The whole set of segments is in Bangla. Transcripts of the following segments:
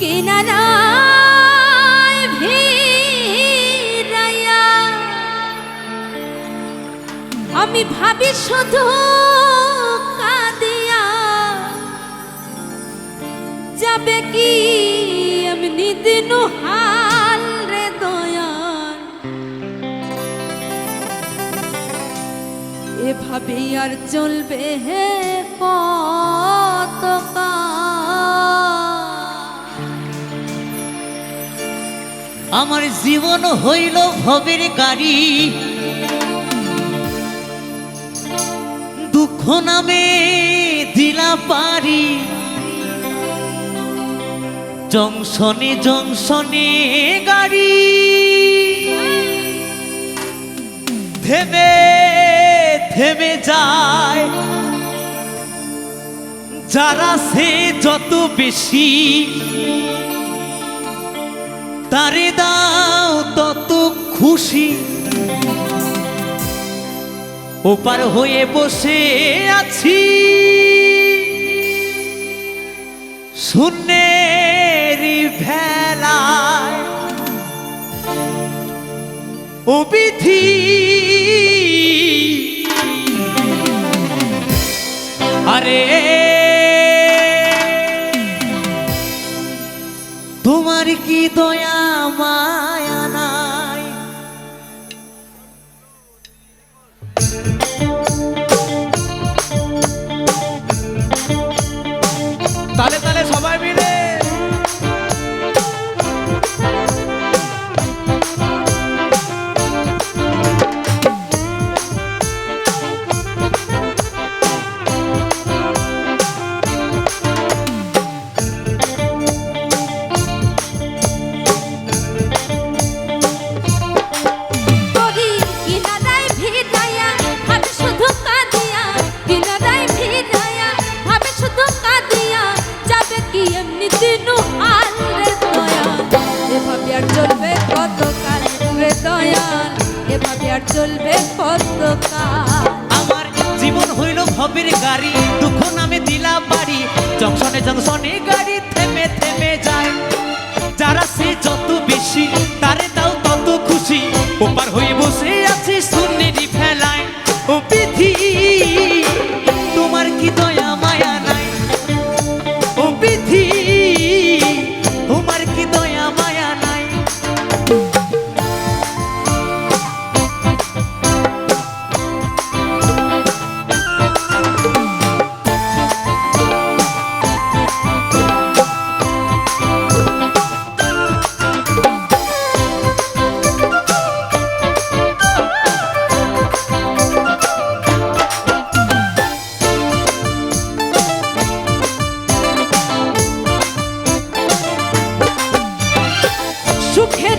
কিনারায় ভিড়াইয়া। আমি ভাবি শুধু কাঁদিয়া। যাবে কি এমনি দিন হাল রে দয়াল। এভাবে আর চলবে হে কতকাল আমার জীবন হইল ভবের গাড়ি। দুঃখ নামে দিলা পারি। জংশনে জংশনে গাড়ি। থেমে থেমে যায়, যারা সে যত বেশি তারে দাও তত খুশি। ওপার হয়ে বসে আছি। শূন্যের ভেলায়। ও বিধি আরে তোমার কি দয়া মায়া নাই? তালে তালে সবাই মিলে ভবের গাড়ি দুঃখ নামে দিলা বাড়ি। জংশনে জংশনে গাড়ি থেমে থেমে যায়। যারা সে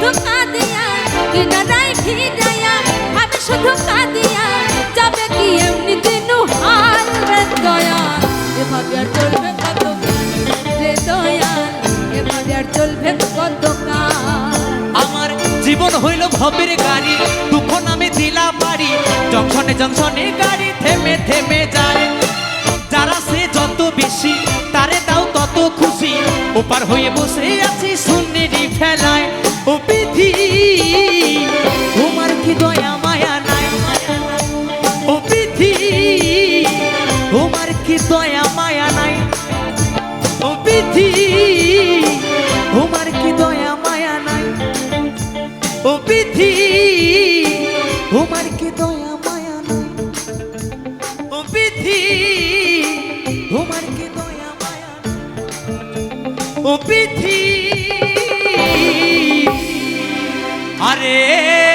শুধু কাঁদিয়া কিনারায় ভিড়াইয়া আমি শুধু কাঁদিয়া, যাবে কি এমনি দিনু হাল রে দয়াল? এভাবে আর চলবে কত রে দয়াল? এভাবে আর চলবে কত আমার জীবন হইল ভবের গাড়ি, দুঃখ নামে দিলা বাড়ি জংশনে জংশনে গাড়ি থেমে থেমে যায়। যারা সে যত বেশি, তারে দাও তত খুশি। ওপার হয়ে বসে আছি বিধি তোমার কি দয়া মায়া নাই ও বিধি তোমার কি দয়া মায়া নাই ও বিধি তোমার কি দয়া মায়া নাই ও বিধি তোমার কি দয়া মায়া নাই ও বিধি তোমার কি দয়া মায়া নাই ও বিধি আরে